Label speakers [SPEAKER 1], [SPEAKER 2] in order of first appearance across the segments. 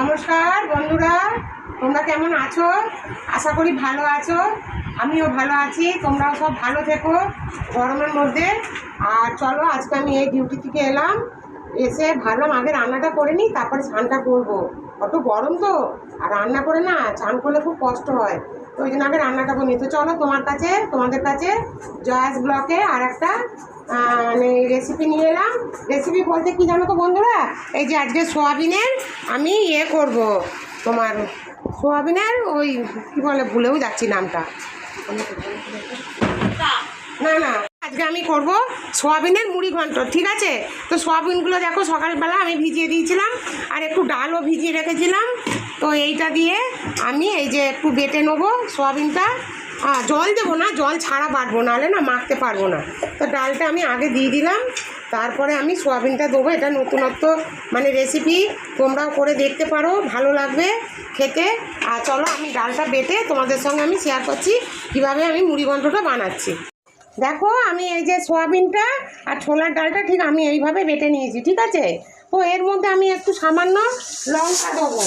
[SPEAKER 1] নমস্কার, বন্ধুরা, তোমরা কেমন আছো? আশা করি ভালো আছো। আমিও ভালো আছি, তোমরাও সব ভালো থেকো গরমের মধ্যে। আর চলো, আজকে আমি এই ডিউটি থেকে এলাম। এসে ভাবলাম আগে রান্নাটা করে নিই, তারপরে স্নানটা করব। অত গরম তো, আর রান্না করে না চান করলে খুব কষ্ট হয়। তো ওই জন্য আগে রান্নাটা করে নিই। তো চলো তোমার কাছে, তোমাদের কাছে জয়াস ব্লকে আর একটা মানে রেসিপি নিয়ে এলাম। রেসিপি বলতে কী জানো তো বন্ধুরা? এই যে আজকে সোয়াবিনের আমি ইয়ে করব। তোমার সোয়াবিনের ওই, কী বলে, ভুলেও যাচ্ছি নামটা। না না। আজকে আমি করব সোয়াবিনের মুড়ি ঘন্ট, ঠিক আছে? তো সোয়াবিনগুলো দেখো, সকালবেলা আমি ভিজিয়ে দিয়েছিলাম, আর একটু ডালও ভিজিয়ে রেখেছিলাম। তো এইটা দিয়ে আমি এই যে একটু বেটে নেব সোয়াবিনটা। জল দেবো না, জল ছাড়া বাটবো, নাহলে না মাখতে পারব না। তো ডালটা আমি আগে দিয়ে দিলাম, তারপরে আমি সোয়াবিনটা দেবো। এটা নতুনত্ব মানে রেসিপি তোমরাও করে দেখতে পারো, ভালো লাগবে খেতে। আর চলো, আমি ডালটা বেটে তোমাদের সঙ্গে আমি শেয়ার করছি, কীভাবে আমি মুড়ি ঘন্টটা বানাচ্ছি। দেখো, আমি এই যে সোয়াবিনটা আর ছোলার ডালটা ঠিক আমি এইভাবে বেটে নিয়েছি, ঠিক আছে? তো এর মধ্যে আমি একটু সামান্য লঙ্কা দেবো।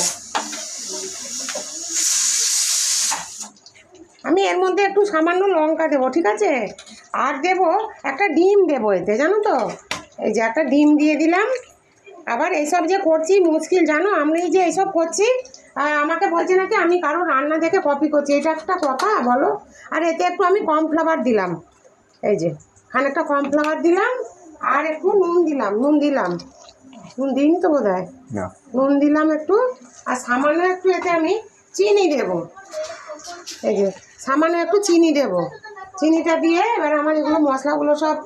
[SPEAKER 1] আমি এর মধ্যে একটু সামান্য লঙ্কা দেবো, ঠিক আছে? আর দেব একটা ডিম দেবো এতে, জানো তো? এই যে একটা ডিম দিয়ে দিলাম। আবার এইসব যে করছি, মুশকিল, জানো? আমি যে এইসব করছি আমাকে বলছে নাকি আমি কারও রান্না দেখে কপি করছি। এটা একটা কথা, বলো? আর এতে একটু আমি কর্নফ্লাওয়ার দিলাম। এই যে খানিকটা কর্নফ্লাওয়ার দিলাম আর একটু নুন দিলাম নুন দিলাম। নুন দিইনি তো বোধ হয় নুন দিলাম একটু আর সামান্য একটু এতে আমি চিনি দেবো। এই যে সামান্য একটু চিনি দেবো। চিনিটা দিয়ে এবার আমার এগুলো মশলাগুলো সব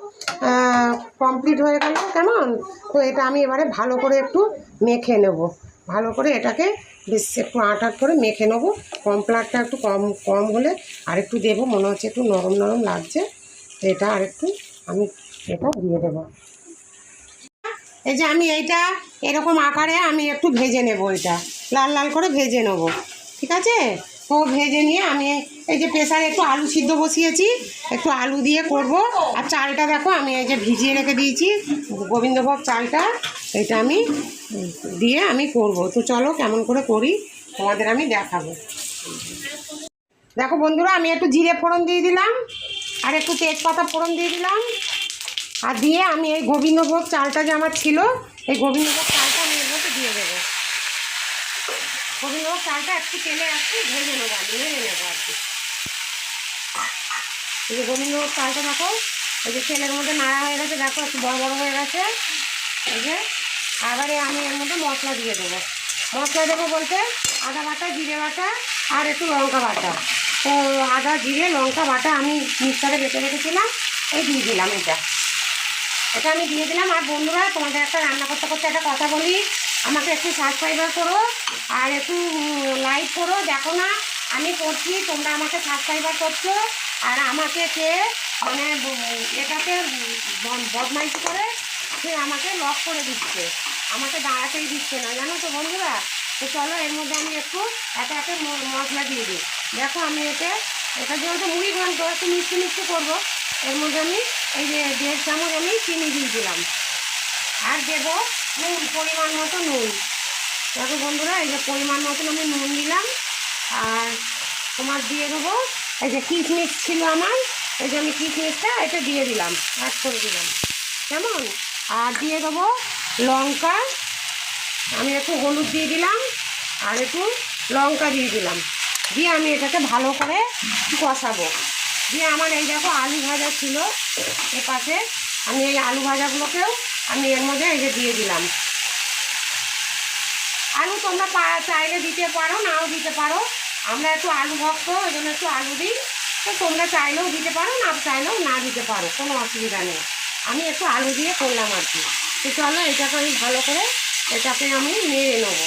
[SPEAKER 1] কমপ্লিট হয়ে গেল কেমন? তো এটা আমি এবারে ভালো করে একটু মেখে নেব। ভালো করে এটাকে বেশ একটু আট আট করে মেখে নেব। কমপ্লারটা একটু কম কম হলে আর একটু দেবো। মনে হচ্ছে একটু নরম নরম লাগছে। এটা আর একটু আমি এটা দিয়ে দেবো। এই যে আমি এইটা এরকম আকারে আমি একটু ভেজে নেব এটা। লাল লাল করে ভেজে নেব। ঠিক আছে? তো ভেজে নিয়ে আমি এই যে প্রেসারে একটু আলু সিদ্ধ বসিয়েছি, একটু আলু দিয়ে করব। আর চালটা দেখো, আমি এই যে ভিজিয়ে রেখে দিয়েছি, গোবিন্দভোগ চালটা, এটা আমি দিয়ে আমি করব। তো চলো কেমন করে করি, তোমাদের আমি দেখাবো। দেখো বন্ধুরা, আমি একটু জিরে ফোড়ন দিয়ে দিলাম। আর একটু তেজপাতা ফোড়ন দিয়ে দিলাম। আর দিয়ে আমি এই গোবিন্দভোগ চালটা যে আমার ছিল, এই গোবিন্দভোগ চালটা আমি এর মধ্যে দিয়ে দেবো। গোবিন্দভোগ চালটা একটু তেলে একটু ভেজে নেব আমি, ভেজে নেব আর কি। এই যে গোবিন্দভোগ চালটা দেখো, এই যে তেলের মধ্যে নাড়া হয়ে গেছে, দেখো একটু বড় বড় হয়ে গেছে। এই যে, এবারে আমি এর মধ্যে মশলা দিয়ে দেবো। মশলা দেবো বলতে আদা বাটা, জিরে বাটা আর একটু লঙ্কা বাটা। আদা, জিরে, লঙ্কা বাটা আমি মিক্সারে বেটে রেখেছিলাম। এই দিয়ে দিলাম এটা। এটা আমি দিয়ে দিলাম। আর বন্ধুরা, তোমাদের একটা রান্না করতে করতে একটা কথা বলি। আমাকে একটু সাবস্ক্রাইবার করো আর একটু লাইক করো। দেখো না, আমি করছি, তোমরা আমাকে সাবস্ক্রাইবার করছ। আর আমাকে কে মানে এটাকে বদমাইশি করে, সে আমাকে লক করে দিচ্ছে। আমাকে দাঁড়াতেই দিচ্ছে না। জানো তো বন্ধুরা? তো চলো, এর মধ্যে আমি একটু একে একে মশলা দিয়ে দিই। দেখো আমি এতে এটা যেহেতু মুড়ি ঘন্ট, একটু মিষ্টি মিষ্টি করব, এর মধ্যে আমি এই যে দেড় চামচ আমি চিনি দিয়ে দিলাম। আর দেবো নুন, পরিমাণ মতো নুন। দেখো বন্ধুরা, এই যে পরিমাণ মতন আমি নুন দিলাম। আর তোমার দিয়ে দেবো, এই যে কিশমিশ ছিল আমার, এই যে আমি কিশমিশটা এটা দিয়ে দিলাম, অ্যাড করে দিলাম। কেমন? আর দিয়ে দেবো লঙ্কা। আমি একটু হলুদ দিয়ে দিলাম, আর একটু লঙ্কা দিয়ে দিলাম। দিয়ে আমি এটাকে ভালো করে কষাবো। দিয়ে আমার এই দেখো আলু ভাজা ছিল। এ পাশে আমি এই আলু ভাজাগুলোকেও আমি এর মধ্যে এই যে দিয়ে দিলাম। আলু তোমরা চাইলে দিতে পারো, নাও দিতে পারো। আমরা একটু আলু ভক্ত, ওই জন্য একটু আলু দিই। তো তোমরা চাইলেও দিতে পারো, না চাইলেও না দিতে পারো, কোনো অসুবিধা নেই। আমি একটু আলু দিয়ে করলাম আর কি। তো চলো এটাকে আমি ভালো করে এটাকে আমি নেড়ে নেব।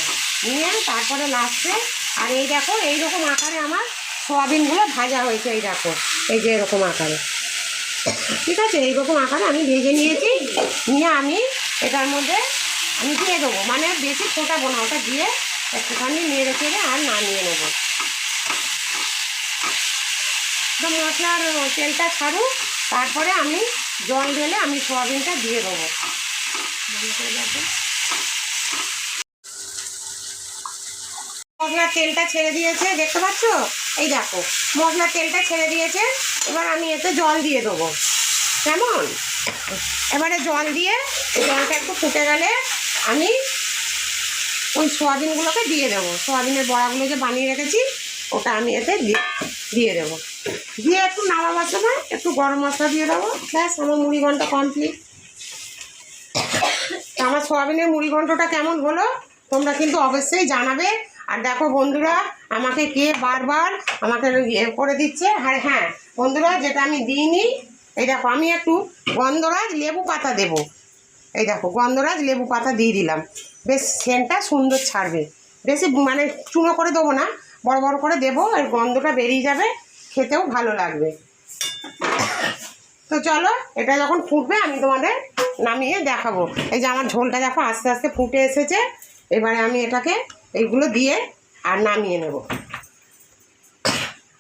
[SPEAKER 1] নিয়ে তারপরে লাস্টে আর এই দেখো এইরকম আকারে আমার সোয়াবিনগুলো ভাজা হয়েছে, এই দেখো। এই যে এরকম আকারে। ঠিক আছে? এইরকম আকারে আমি ভেজে নিয়েছি। নিয়ে আমি এটার মধ্যে আমি দিয়ে দেবো। মানে বেশি ফোটাবো না, ওটা দিয়ে একটুখানি নেড়ে চেড়ে আর নামিয়ে নেব। তো মশলার তেলটা ছাড়ুক, তারপরে আমি জল ঢেলে আমি সোয়াবিনটা দিয়ে দেবো। ভালো করে মশলার তেলটা ছেড়ে দিয়েছে, দেখতে পাচ্ছ? এই দেখো, মশলার তেলটা ছেড়ে দিয়েছে, এবার আমি এতে জল দিয়ে দেবো। কেমন? এবারে জল দিয়ে জলটা একটু ফুটে গেলে আমি ওই সোয়াবিনগুলোকে দিয়ে দেবো। সোয়াবিনের বড়াগুলো যে বানিয়ে রেখেছি, ওটা আমি এতে দিয়ে দেবো। দিয়ে একটু নামাবার সময় একটু গরম মশলা দিয়ে দেবো। ব্যাস, আমার মুড়ি ঘণ্টা কমপ্লিট আমার সোয়াবিনের মুড়ি ঘন্টটা কেমন হলো, তোমরা কিন্তু অবশ্যই জানাবে। আর দেখো বন্ধুরা, আমাকে কে বারবার আমাকে ইয়ে করে দিচ্ছে? আর হ্যাঁ বন্ধুরা, যেটা আমি দিইনি, এই দেখো, আমি একটু গন্ধরাজ লেবু পাতা দেবো। এই দেখো, গন্ধরাজ লেবু পাতা দিয়ে দিলাম। বেশ, সেন্টটা সুন্দর ছাড়বে। বেশি মানে চুনো করে দেবো না, বড় বড় করে দেবো, আর গন্ধটা বেরিয়ে যাবে, খেতেও ভালো লাগবে। তো চলো, এটা যখন ফুটবে, আমি তোমাদের নামিয়ে দেখাবো। এই যে আমার ঝোলটা দেখো, আস্তে আস্তে ফুটে এসেছে। এবারে আমি এটাকে এইগুলো দিয়ে আর নামিয়ে নেব।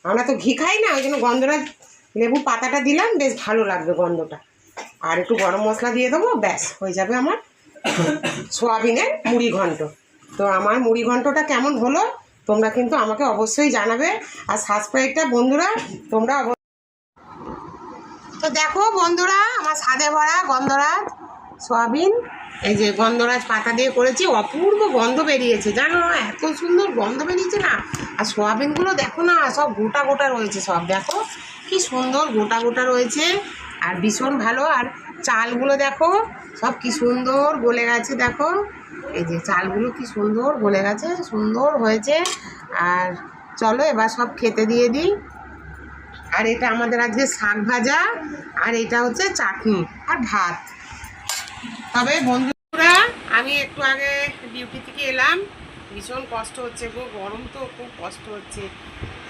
[SPEAKER 1] আমরা তো ঘি খাই না, ওই জন্য গন্ধরাজ লেবু পাতাটা দিলাম, বেশ ভালো লাগবে গন্ধটা। আর একটু গরম মশলা দিয়ে দেবো, ব্যাস, হয়ে যাবে আমার সোয়াবিনের মুড়ি ঘন্ট। তো আমার মুড়ি ঘন্টটা কেমন হলো, তোমরা কিন্তু আমাকে অবশ্যই জানাবে। আর সাবস্ক্রাইবটা বন্ধুরা, তোমরা তো দেখো বন্ধুরা, আমার সাদে ভরা গন্ধরাজ, সয়াবিন। এই যে গন্ধরাজ পাতা দিয়ে করেছি, অপূর্ব গন্ধ বেরিয়েছে। জানো, এত সুন্দর গন্ধ বেরিয়েছে না? আর সোয়াবিনগুলো দেখো না, সব গোটা গোটা রয়েছে সব। দেখো, কি সুন্দর গোটা গোটা রয়েছে আর ভীষণ ভালো। আর চালগুলো দেখো, সব কি সুন্দর গলে গেছে, দেখো। এই যে চালগুলো কি সুন্দর গলে গেছে, সুন্দর হয়েছে। আর চলো এবার সব খেতে দিয়ে দিই। আর এটা আমাদের আজকে শাক ভাজা, আর এটা হচ্ছে চাটনি আর ভাত। তবে বন্ধুরা, আমি একটু আগে ডিউটি থেকে এলাম। ভীষণ কষ্ট হচ্ছে গো, গরম তো খুব কষ্ট হচ্ছে।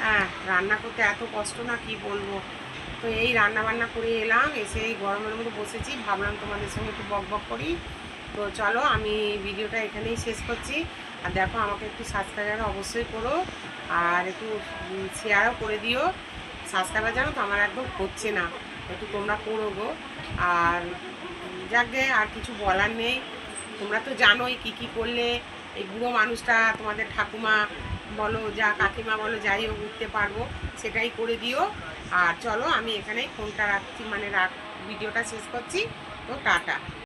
[SPEAKER 1] হ্যাঁ রান্না করতে এত কষ্ট না, কি বলব? তো এই রান্না বান্না করে এলাম, এসে এই গরমের মধ্যে বসেছি। ভাবলাম তোমাদের সঙ্গে একটু বক বক করি। তো চলো, আমি ভিডিওটা এখানেই শেষ করছি। আর দেখো, আমাকে একটু সাবস্ক্রাইবার অবশ্যই করো, আর একটু শেয়ারও করে দিও। সাবস্ক্রাইবার জানো তো, আমার একদম হচ্ছে না। একটু তোমরা করো গো। আর যাকে আর কিছু বলার নেই। তোমরা তো জানোই কি কি করলে। এই বুড়ো মানুষটা তোমাদের ঠাকুমা বলো, যা কাকিমা বলো, যাই হোক উঠতে পারব, সেটাই করে দিও। আর চলো, আমি এখানেই ফোনটা রাখছি মানে রাখ, ভিডিওটা শেষ করছি। তো টাটা।